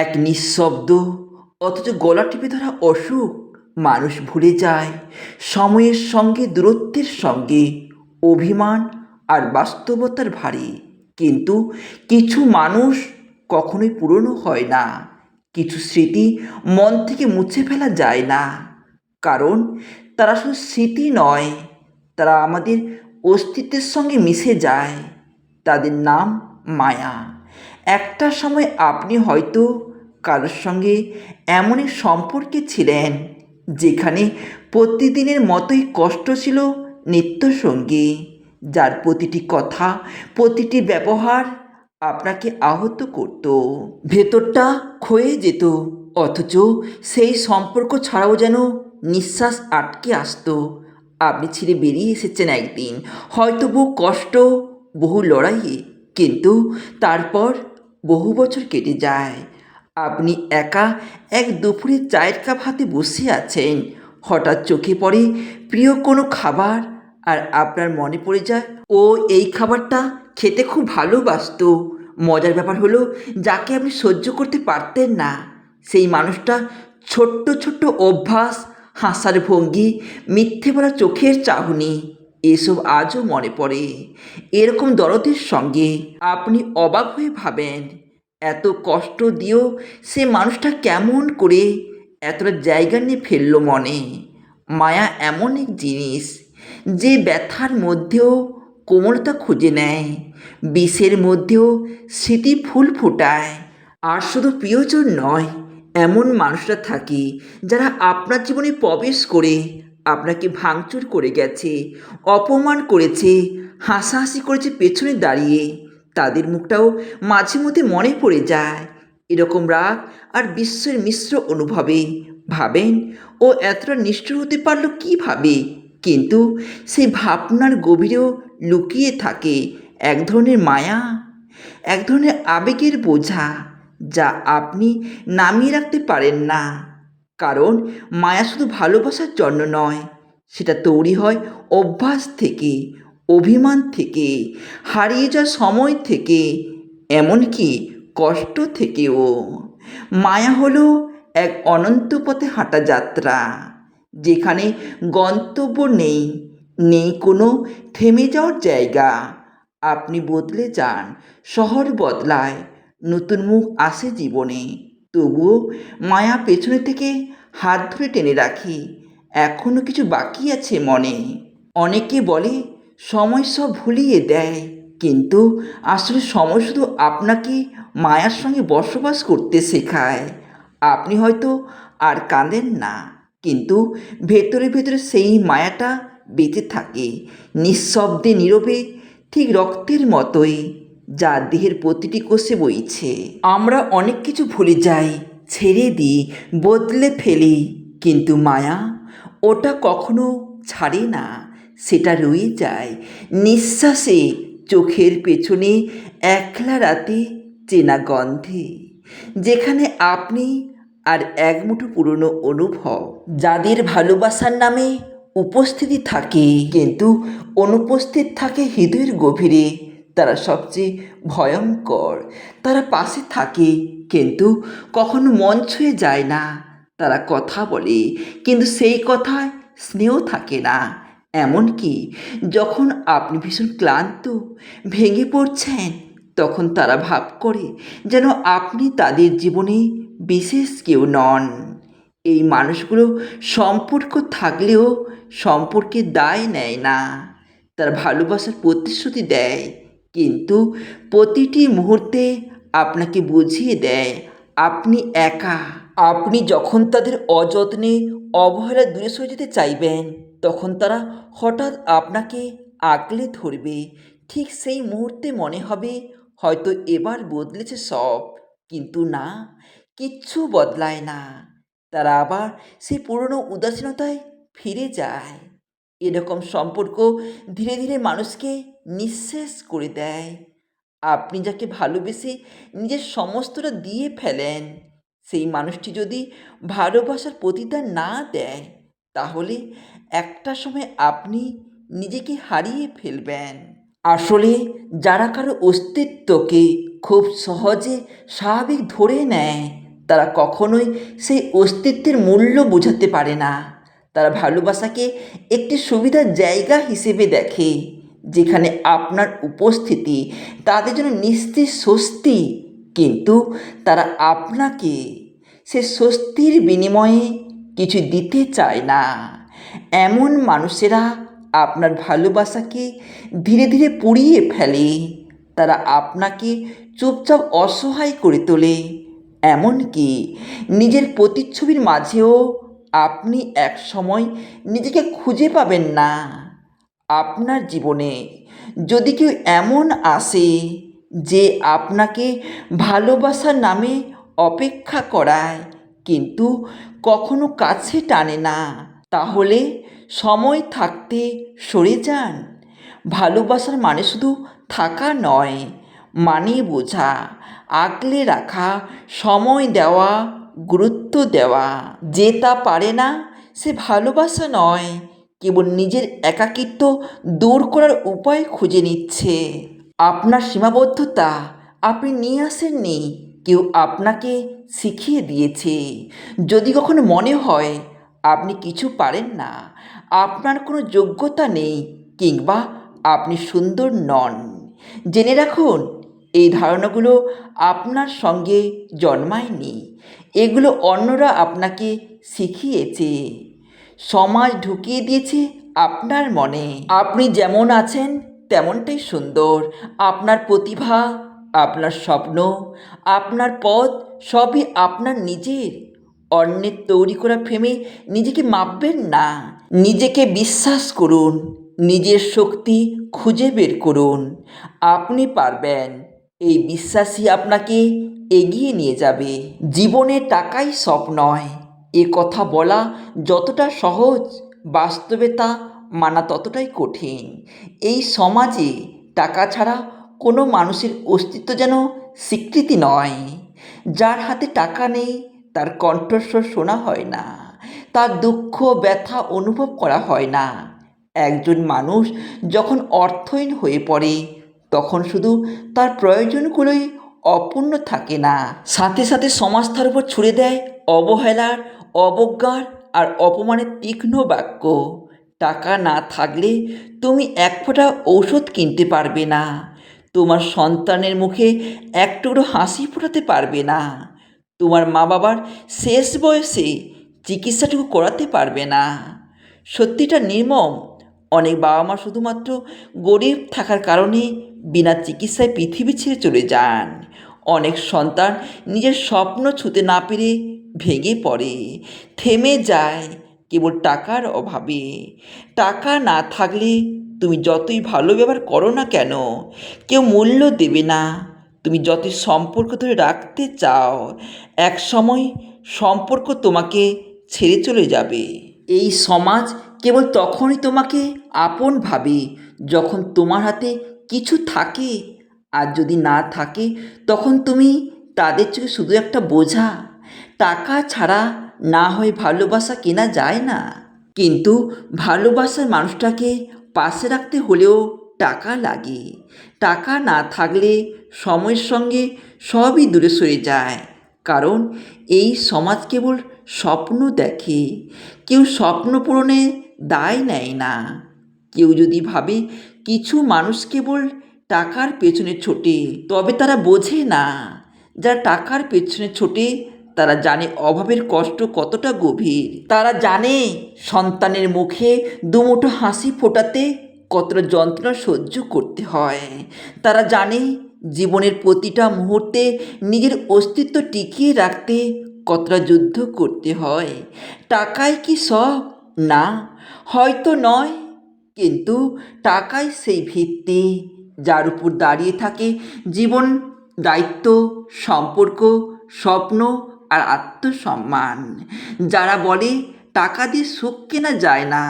এক নিঃশব্দ, অথচ গলা টিপে ধরা অসুখ মানুষ ভুলে যায়। সময়ের সঙ্গে, দূরত্বের সঙ্গে, অভিমান আর বাস্তবতার ভারী কিন্তু কিছু মানুষ কখনোই পুরনো হয় না, কিছু স্মৃতি মন থেকে মুছে ফেলা যায় না। কারণ তারা শুধু স্মৃতি নয়, তারা আমাদের অস্তিত্বের সঙ্গে মিশে যায়, তাদের নাম মায়া। একটা সময় আপনি হয়তো কারোর সঙ্গে এমনই সম্পর্কে ছিলেন, যেখানে প্রতিদিনের মতোই কষ্ট ছিল নিত্যসঙ্গী, যার প্রতিটি কথা, প্রতিটি ব্যবহার আপনাকে আহত করত। ভেতরটা ক্ষয়ে যেত, অথচ সেই সম্পর্ক ছাড়াও যেন নিঃশ্বাস আটকে আসতো। আপনি ছেড়ে বেরিয়ে এসেছেন একদিন। হয়তো বহু কষ্ট, বহু লড়াইয়ে, কিন্তু তারপর বহু বছর কেটে যায়। আপনি একা এক দুপুরে চায়ের কাপ হাতে বসে আছেন। হঠাৎ চোখে পড়ে প্রিয় কোনো খাবার আর আপনার মনে পড়ে যায়, ও, এই খাবারটা খেতে খুব ভালোবাসতো। মজার ব্যাপার হলো যাকে আপনি সহ্য করতে পারতেন না। সেই মানুষটা ছোট্ট ছোট্ট অভ্যাস, হাসার ভঙ্গি, মিথ্যে বলা চোখের চাহনি, এসব আজও মনে পড়ে। এরকম দরদের সঙ্গে আপনি অবাক হয়ে ভাবেন এত কষ্ট দিয়েও সে মানুষটা কেমন করে এতটা জায়গা নিয়ে ফেলল মনে। মায়া এমন এক জিনিস যে ব্যথার মধ্যেও কোমলতা খুঁজে নেয়, বিষের মধ্যেও স্মৃতি ফুল ফোটায়। আর শুধু প্রিয়জন নয়, এমন মানুষরা থাকে যারা আপনার জীবনে প্রবেশ করে আপনাকে ভাঙচুর করে গেছে, অপমান করেছে, হাসাহাসি করেছে পেছনে দাঁড়িয়ে। তাদের মুখটাও মাঝে মধ্যে মনে পড়ে যায়। এরকম রাগ আর বিশ্বের মিশ্র অনুভবে ভাবেন, ও এতটা নিষ্ঠুর হতে পারল কীভাবে? কিন্তু সেই ভাবনার গভীরেও লুকিয়ে থাকে এক ধরনের মায়া, এক ধরনের আবেগের বোঝা যা আপনি নামিয়ে রাখতে পারেন না। কারণ মায়া শুধু ভালোবাসার জন্য নয়, সেটা তৈরি হয় অভ্যাস থেকে অভিমান থেকে, হারিয়ে যাওয়া সময় থেকে, এমনকি কষ্ট থেকেও। মায়া হলো এক অনন্ত পথে হাঁটা যাত্রা, যেখানে গন্তব্য নেই নেই কোনো থেমে যাওয়ার জায়গা। আপনি বদলে যান, শহর বদলায়, নতুন মুখ আসে জীবনে। তবুও মায়া পেছনে থেকে হাত ধরে টেনে রাখি এখনও কিছু বাকি আছে মনে। অনেকে বলে সময় সব ভুলিয়ে দেয়। কিন্তু আসলে সময় শুধু আপনাকে মায়ার সঙ্গে বসবাস করতে শেখায়। আপনি হয়তো আর কাঁদেন না, কিন্তু ভেতরে ভেতরে সেই মায়াটা বেঁচে থাকে। নিঃশব্দে, নীরবে, ঠিক রক্তের মতোই যা দেহের প্রতিটি কোষে বইছে। আমরা অনেক কিছু ভুলে যাই, ছেড়ে দিই, বদলে ফেলি, কিন্তু মায়া ওটা কখনো ছাড়ে না। সেটা রয়ে যায়। নিঃশ্বাসে চোখের পেছনে একলা রাতে চেনা গন্ধে, যেখানে আপনি আর এক মুঠো পুরনো অনুভব। যাদের ভালোবাসার নামে উপস্থিতি থাকে, কিন্তু অনুপস্থিত থাকে হৃদয়ের গভীরে, তারা সবচেয়ে ভয়ঙ্কর। তারা পাশে থাকে, কিন্তু কখনো মন ছুঁয়ে যায় না। তারা কথা বলে, কিন্তু সেই কথায় স্নেহ থাকে না। এমনকি যখন আপনি ভীষণ ক্লান্ত, ভেঙে পড়ছেন, তখন তারা ভাব করে যেন আপনি তাদের জীবনে বিশেষ কেউ নন। এই মানুষগুলো সম্পর্ক থাকলেও সম্পর্কে দায় নেয় না। তারা ভালোবাসার প্রতিশ্রুতি দেয়, কিন্তু প্রতিটি মুহূর্তে আপনাকে বুঝিয়ে দেয়, আপনি একা। আপনি যখন তাদের অযত্নে অবহেলা দূরে সরে যেতে চাইবেন তখন তারা হঠাৎ আপনাকে আঁকলে ধরবে। ঠিক সেই মুহূর্তে মনে হবে, হয়তো এবার বদলেছে সব। কিন্তু না, কিচ্ছু বদলায় না। তারা আবার সেই পুরনো উদাসীনতায় ফিরে যায়। এরকম সম্পর্ক ধীরে ধীরে মানুষকে নিঃশেষ করে দেয়। আপনি যাকে ভালোবেসে নিজের সমস্তটা দিয়ে ফেলেন, সেই মানুষটি যদি ভালোবাসার প্রতিদান না দেয় তাহলে একটা সময় আপনি নিজেকে হারিয়ে ফেলবেন। আসলে যারা কারও অস্তিত্বকে খুব সহজে স্বাভাবিক ধরে নেয়, তারা কখনোই সেই অস্তিত্বের মূল্য বোঝাতে পারে না। তারা ভালোবাসাকে একটি সুবিধার জায়গা হিসেবে দেখে, যেখানে আপনার উপস্থিতি তাদের জন্য নিশ্চিত স্বস্তি, কিন্তু তারা আপনাকে সে স্বস্তির বিনিময়ে কিছু দিতে চায় না। এমন মানুষেরা আপনার ভালোবাসাকে ধীরে ধীরে পুড়িয়ে ফেলে। তারা আপনাকে চুপচাপ অসহায় করে তোলে। এমনকি নিজের প্রতিচ্ছবির মাঝেও আপনি এক সময় নিজেকে খুঁজে পাবেন না। আপনার জীবনে যদি কেউ এমন আসে যে আপনাকে ভালোবাসার নামে অপেক্ষা করায় কিন্তু কখনো কাছে টানে না। তাহলে সময় থাকতে সরে যান। ভালোবাসার মানে শুধু থাকা নয় মানে বোঝা। আগলে রাখা, সময় দেওয়া, গুরুত্ব দেওয়া। যে তা পারে না, সে ভালোবাসা নয়। কেবল নিজের একাকিত্ব দূর করার উপায় খুঁজে নিচ্ছে। আপনার সীমাবদ্ধতা আপনি নিয়ে আসেননি। কেউ আপনাকে শিখিয়ে দিয়েছে। যদি কখনো মনে হয় আপনি কিছু পারেন না, আপনার কোনো যোগ্যতা নেই কিংবা আপনি সুন্দর নন, জেনে রাখুন এই ধারণাগুলো আপনার সঙ্গে জন্মায়নি। এগুলো অন্যরা আপনাকে শিখিয়েছে। সমাজ ঢুকিয়ে দিয়েছে আপনার মনে। আপনি যেমন আছেন তেমনটাই সুন্দর। আপনার প্রতিভা, আপনার স্বপ্ন, আপনার পথ সবই আপনার নিজের। অন্যের তৈরি করা ফ্রেমে নিজেকে মাপবেন না। নিজেকে বিশ্বাস করুন, নিজের শক্তি খুঁজে বের করুন। আপনি পারবেন। এই বিশ্বাসই আপনাকে এগিয়ে নিয়ে যাবে। জীবনে টাকাই সব নয়। এ কথা বলা যতটা সহজ, বাস্তবে তা মানা ততটাই কঠিন। এই সমাজে টাকা ছাড়া কোনো মানুষের অস্তিত্ব যেন স্বীকৃতি নয়। যার হাতে টাকা নেই, তার কণ্ঠস্বর শোনা হয় না। তার দুঃখ, ব্যথা অনুভব করা হয় না। একজন মানুষ যখন অর্থহীন হয়ে পড়ে, তখন শুধু তার প্রয়োজনগুলোই অপূর্ণ থাকে না। সাথে সাথে সমাজ তার উপর ছুড়ে দেয় অবহেলার, অবজ্ঞার আর অপমানের তীক্ষ্ণ বাক্য। টাকা না থাকলে তুমি এক ফোঁটা ঔষধ কিনতে পারবে না। তোমার সন্তানের মুখে এক টুকরো হাসি ফোটাতে পারবে না। তোমার মা বাবার শেষ বয়সে চিকিৎসাটুকু করাতে পারবে না। সত্যিটা নির্মম, অনেক বাবা মা শুধুমাত্র গরিব থাকার কারণে বিনা চিকিৎসায় পৃথিবী ছেড়ে চলে যান। অনেক সন্তান নিজের স্বপ্ন ছুতে না পেরে ভেঙে পড়ে, থেমে যায় কেবল টাকার অভাবে। টাকা না থাকলে তুমি যতই ভালো ব্যবহার করো না কেন, কেউ মূল্য দেবে না। তুমি যতই সম্পর্ক ধরে রাখতে চাও, এক সময় সম্পর্ক তোমাকে ছেড়ে চলে যাবে। এই সমাজ কেবল তখনই তোমাকে আপন ভাবে যখন তোমার হাতে কিছু থাকে, আর যদি না থাকে, তখন তুমি তাদের চোখে শুধু একটা বোঝা। টাকা ছাড়া না হয় ভালোবাসা কেনা যায় না। কিন্তু ভালোবাসার মানুষটাকে পাশে রাখতে হলেও টাকা লাগে। টাকা না থাকলে সময়ের সঙ্গে সবই দূরে সরে যায়। কারণ এই সমাজ কেবল স্বপ্ন দেখে। কেউ স্বপ্ন পূরণে দায় নেয় না। কেউ যদি ভাবে কিছু মানুষ কেবল টাকার পেছনে ছোটে, তবে তারা বোঝে না। যারা টাকার পেছনে ছোটে তারা জানে অভাবের কষ্ট কতটা গভীর। তারা জানে সন্তানের মুখে দুমুঠো হাসি ফোটাতে কতটা যন্ত্রণা সহ্য করতে হয়। তারা জানে জীবনের প্রতিটা মুহূর্তে নিজের অস্তিত্ব টিকিয়ে রাখতে কতটা যুদ্ধ করতে হয়। টাকায় কি সব? না, হয়তো নয়। কিন্তু টাকাই সেই ভিত্তি যার উপর দাঁড়িয়ে থাকে জীবন, দায়িত্ব, সম্পর্ক, স্বপ্ন আর আত্মসম্মান। যারা বলে, টাকা দিয়ে সুখ কেনা যায় না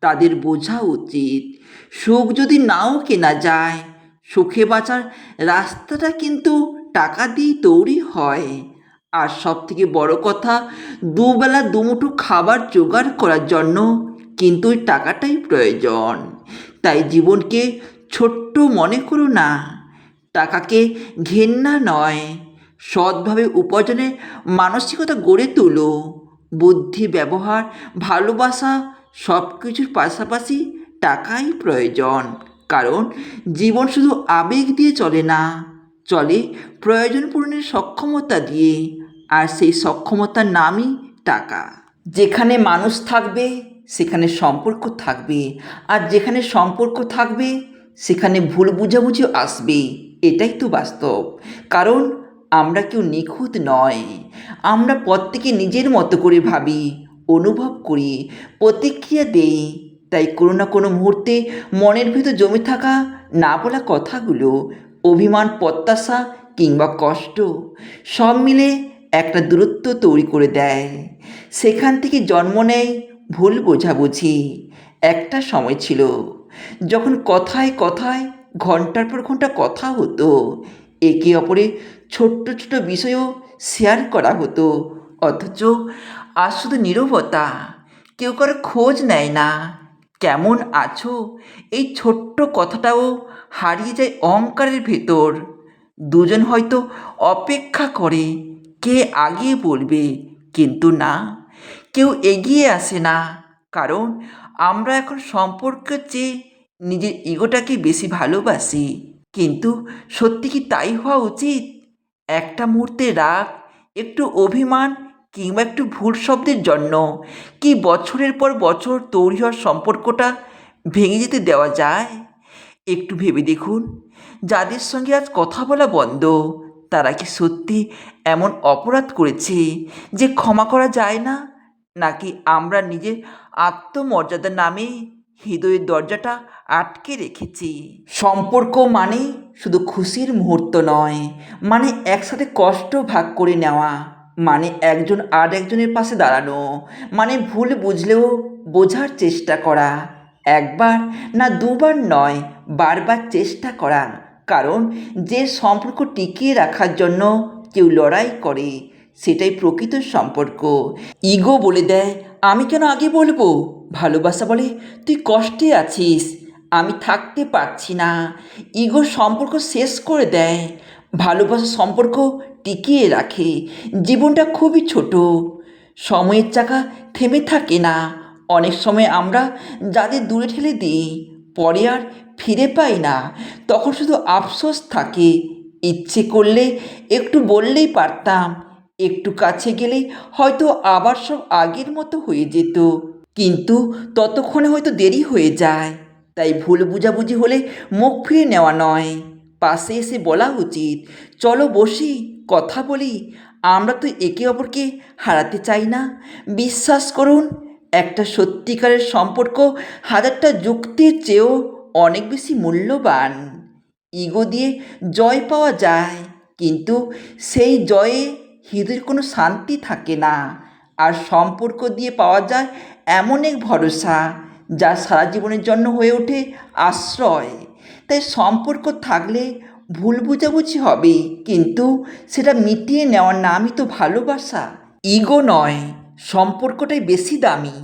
তাদের বোঝা উচিত। সুখ যদি নাও কেনা যায়, সুখে বাঁচার রাস্তাটা কিন্তু টাকা দিয়েই তৈরি হয়। আর সব থেকে বড় কথা, দুবেলা দুমুঠো খাবার জোগাড় করার জন্য কিন্তু ওই টাকাটাই প্রয়োজন। তাই জীবনকে ছোট্ট মনে করো না। টাকাকে ঘেন্না নয়। সৎভাবে উপার্জনের মানসিকতা গড়ে তোলো। বুদ্ধি, ব্যবহার, ভালোবাসা সব কিছুর পাশাপাশি টাকাই প্রয়োজন। কারণ জীবন শুধু আবেগ দিয়ে চলে না, চলে প্রয়োজন পূরণের সক্ষমতা দিয়ে। আর সেই সক্ষমতার নামই টাকা। যেখানে মানুষ থাকবে, সেখানে সম্পর্ক থাকবে। আর যেখানে সম্পর্ক থাকবে, সেখানে ভুল বুঝাবুঝিও আসবে। এটাই তো বাস্তব। কারণ আমরা কেউ নিখুঁত নয়। আমরা প্রত্যেকে নিজের মতো করে ভাবি, অনুভব করি, প্রতিক্রিয়া দেই। তাই কোনো না কোনো মুহূর্তে মনের ভিতর জমে থাকা না বলা কথাগুলো, অভিমান, প্রত্যাশা কিংবা কষ্ট, সব মিলে একটা দূরত্ব তৈরি করে দেয়। সেখান থেকে জন্ম নেয় ভুল বোঝাবুঝি। একটা সময় ছিল, যখন কথায় কথায় ঘণ্টার পর ঘণ্টা কথা হতো একে অপরে ছোট্ট ছোট বিষয়ও শেয়ার করা হতো। অথচ আজ শুধু নীরবতা, কেউ কারও খোঁজ নেয় না। কেমন আছো? এই ছোট্ট কথাটাও হারিয়ে যায় অহংকারের ভেতর। দুজন হয়তো অপেক্ষা করে, কে আগে বলবে? কিন্তু না, কেউ এগিয়ে আসে না। কারণ আমরা এখন সম্পর্কের চেয়ে নিজের ইগোটাকে বেশি ভালোবাসি। কিন্তু সত্যি কি তাই হওয়া উচিত? একটা মুহূর্তে রাগ, একটু অভিমান কিংবা একটু ভুল শব্দের জন্য কি বছরের পর বছর তৈরি হওয়ার সম্পর্কটা ভেঙে যেতে দেওয়া যায়? একটু ভেবে দেখুন, যাদের সঙ্গে আজ কথা বলা বন্ধ, তারা কি সত্যি এমন অপরাধ করেছে যে ক্ষমা করা যায় না? নাকি আমরা নিজের আত্মমর্যাদার নামে হৃদয়ের দরজাটা আটকে রেখেছি। সম্পর্ক মানে শুধু খুশির মুহূর্ত নয় মানে একসাথে কষ্ট ভাগ করে নেওয়া মানে একজন আর একজনের পাশে দাঁড়ানো মানে ভুল বুঝলেও বোঝার চেষ্টা করা, একবার না দুবার নয়, বারবার চেষ্টা করা, কারণ যে সম্পর্ক টিকিয়ে রাখার জন্য কেউ লড়াই করে, সেটাই প্রকৃত সম্পর্ক। ইগো বলে দেয়, আমি কেন আগে বলব? ভালোবাসা বলে তুই কষ্টে আছিস, আমি থাকতে পারছি না। ইগো সম্পর্ক শেষ করে দেয় ভালোবাসা সম্পর্ক টিকিয়ে রাখে, জীবনটা খুবই ছোট। সময়ের চাকা থেমে থাকে না, অনেক সময় আমরা যাদের দূরে ঠেলে দিই, পরে আর ফিরে পাই না। তখন শুধু আফসোস থাকে, ইচ্ছে করলে একটু বললেই পারতাম, একটু কাছে গেলেই হয়তো আবার সব আগের মতো হয়ে যেত। কিন্তু ততক্ষণে হয়তো দেরি হয়ে যায়। তাই ভুল বুঝাবুঝি হলে মুখ ফিরে নেওয়া নয়। পাশে এসে বলা উচিত, চলো বসি, কথা বলি। আমরা তো একে অপরকে হারাতে চাই না। বিশ্বাস করুন, একটা সত্যিকারের সম্পর্ক হাজারটা যুক্তির চেয়েও অনেক বেশি মূল্যবান। ইগো দিয়ে জয় পাওয়া যায়, কিন্তু সেই জয়ে হৃদয়ের কোনো শান্তি থাকে না। আর সম্পর্ক দিয়ে পাওয়া যায় এমন এক ভরসা যা সারা জীবনের জন্য হয়ে ওঠে আশ্রয়। তাই সম্পর্ক থাকলে ভুল বুঝাবুঝি হবে, কিন্তু সেটা মিটিয়ে নেওয়ার নামই তো ভালোবাসা। ইগো নয়, সম্পর্কটাই বেশি দামি।